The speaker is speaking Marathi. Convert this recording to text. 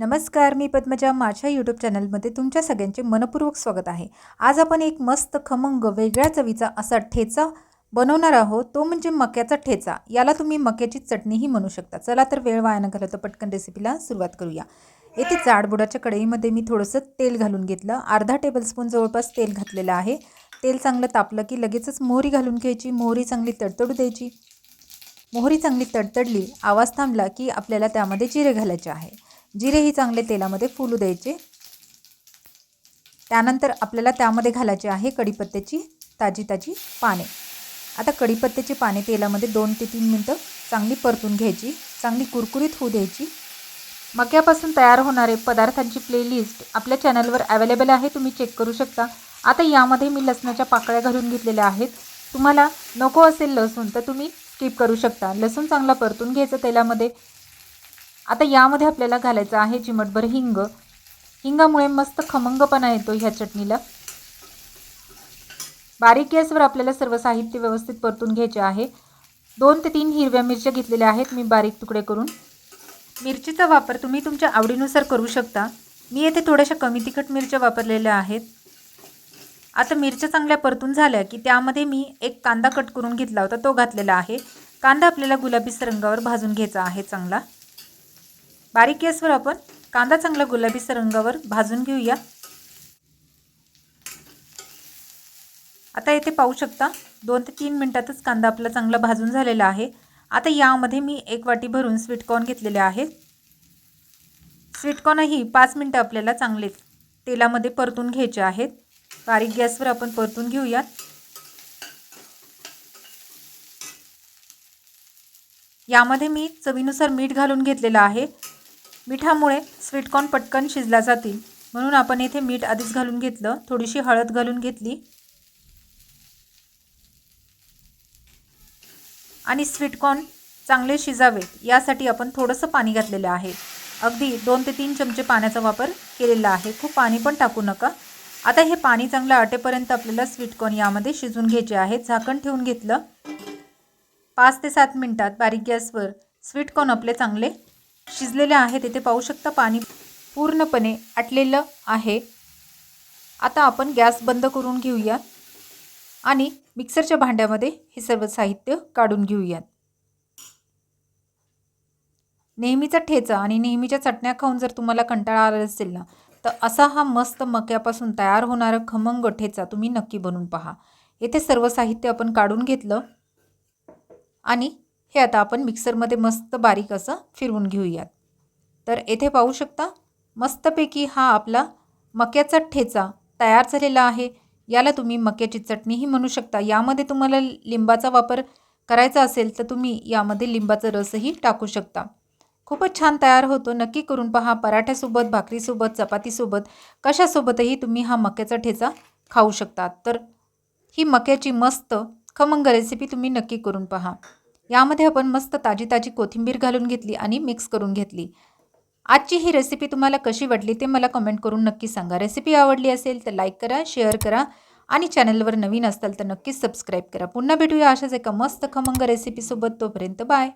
नमस्कार मी पद्मजा. माझ्या यूट्यूब चॅनलमध्ये तुमच्या सगळ्यांचे मनपूर्वक स्वागत आहे. आज आपण एक मस्त खमंग वेगळ्या चवीचा असा ठेचा बनवणार आहोत. तो म्हणजे मक्याचा ठेचा. याला तुम्ही मक्याची चटणीही म्हणू शकता. चला तर वेळ वाया न घालवता पटकन रेसिपीला सुरुवात करूया. येथे जाडबुडाच्या कढईमध्ये मी थोडंसं तेल घालून घेतलं. अर्धा टेबलस्पून जवळपास तेल घातलेलं आहे. तेल चांगलं तापलं की लगेचच मोहरी घालून घ्यायची. मोहरी चांगली तडतडू द्यायची. मोहरी चांगली तडतडली आवाज थांबला की आपल्याला त्यामध्ये जिरे घालायचे आहे. जिरेही चांगले तेलामध्ये फुलू द्यायचे. त्यानंतर आपल्याला त्यामध्ये घालायचे आहे कढीपत्त्याची ताजी ताजी पाने. आता कढीपत्त्याची पाने तेलामध्ये दोन ते तीन मिनटं चांगली परतून घ्यायची चांगली कुरकुरीत होऊ द्यायची. मक्यापासून तयार होणारे पदार्थांची प्लेलिस्ट आपल्या चॅनलवर अवेलेबल आहे तुम्ही चेक करू शकता. आता यामध्ये मी लसणाच्या पाकळ्या घालून घेतलेल्या आहेत. तुम्हाला नको असेल लसूण तर तुम्ही स्किप करू शकता. लसूण चांगला परतून घ्यायचं तेलामध्ये. आता यामध्ये आपल्याला घालायचं आहे चिमटभर हिंग. हिंगामुळे मस्त खमंगपणा येतो ह्या चटणीला. बारीक गॅसवर आपल्याला सर्व साहित्य व्यवस्थित परतून घ्यायचे आहे. दोन ते तीन हिरव्या मिरच्या घेतलेल्या आहेत मी बारीक तुकडे करून. मिरचीचा वापर तुम्ही तुमच्या आवडीनुसार करू शकता. मी येथे थोड्याशा कमी तिखट मिरच्या वापरलेल्या आहेत. आता मिरच्या चांगल्या परतून झाल्या की त्यामध्ये मी एक कांदा कट करून घेतला होता तो घातलेला आहे. कांदा आपल्याला गुलाबी रंगावर भाजून घ्यायचा आहे चांगला. बारीक गॅसवर आपण कांदा चांगला गुलाबी रंगावर भाजून घेऊया. आता येथे पाहू शकता दोन ते तीन मिनटातच कांदा आपला चांगला भाजून झालेला आहे. आता यामध्ये मी एक वाटी भरून स्वीटकॉर्न घेतलेले आहे. स्वीटकॉर्नही पाच मिनटं आपल्याला चांगले तेलामध्ये परतून घ्यायचे आहेत. बारीक गॅसवर आपण परतून घेऊयात. यामध्ये मी चवीनुसार मीठ घालून घेतलेलं आहे. मिठामुळे स्वीटकॉर्न पटकन शिजला जातील. म्हणून आपण येथे मीठ आधीच घालून घेतलं. थोडीशी हळद घालून घेतली. आणि स्वीटकॉर्न चांगले शिजावेत यासाठी आपण थोडंसं पाणी घातलेलं आहे. अगदी दोन ते तीन चमचे पाण्याचा वापर केलेला आहे. खूप पाणी पण टाकू नका. आता हे पाणी चांगलं आटेपर्यंत आपल्याला स्वीटकॉर्न यामध्ये शिजून घ्यायचे आहे. झाकण ठेवून घेतलं. पाच ते सात मिनटात बारीक गॅसवर स्वीटकॉर्न आपले चांगले शिजलेले आहेत तिथे पाहू शकता पाणी पूर्णपणे आटलेलं आहे. आता आपण गॅस बंद करून घेऊया आणि मिक्सरच्या भांड्यामध्ये हे सर्व साहित्य काढून घेऊयात नेहमीचा ठेचा आणि नेहमीच्या चटण्या खाऊन जर तुम्हाला कंटाळा आला असेल ना तर असा हा मस्त मक्यापासून तयार होणारा खमंग ठेचा तुम्ही नक्की बनवून पहा. येथे सर्व साहित्य आपण काढून घेतलं आणि हे आता आपण मिक्सरमध्ये मस्त बारीक असं फिरवून घेऊयात. तर येथे पाहू शकता मस्तपैकी हा आपला मक्याचा ठेचा तयार झालेला आहे. याला तुम्ही मक्याची चटणीही म्हणू शकता. यामध्ये तुम्हाला लिंबाचा वापर करायचा असेल तर तुम्ही यामध्ये लिंबाचा रसही टाकू शकता. खूपच छान तयार होतो. नक्की करून पहा. पराठ्यासोबत भाकरीसोबत चपातीसोबत कशासोबतही तुम्ही हा मक्याचा ठेचा खाऊ शकता. तर ही मक्याची मस्त खमंग रेसिपी तुम्ही नक्की करून पहा. यामध्ये आपण मस्त ताजी ताजी कोथिंबीर घालून घेतली आणि मिक्स करून घेतली. आजची ही रेसिपी तुम्हाला कशी वाटली ते मला कमेंट करून नक्की सांगा. रेसिपी आवडली असेल तर लाईक करा शेअर करा आणि चॅनलवर नवीन असाल तर नक्कीच सबस्क्राईब करा. पुन्हा भेटूया अशाच एका मस्त खमंग रेसिपीसोबत तोपर्यंत बाय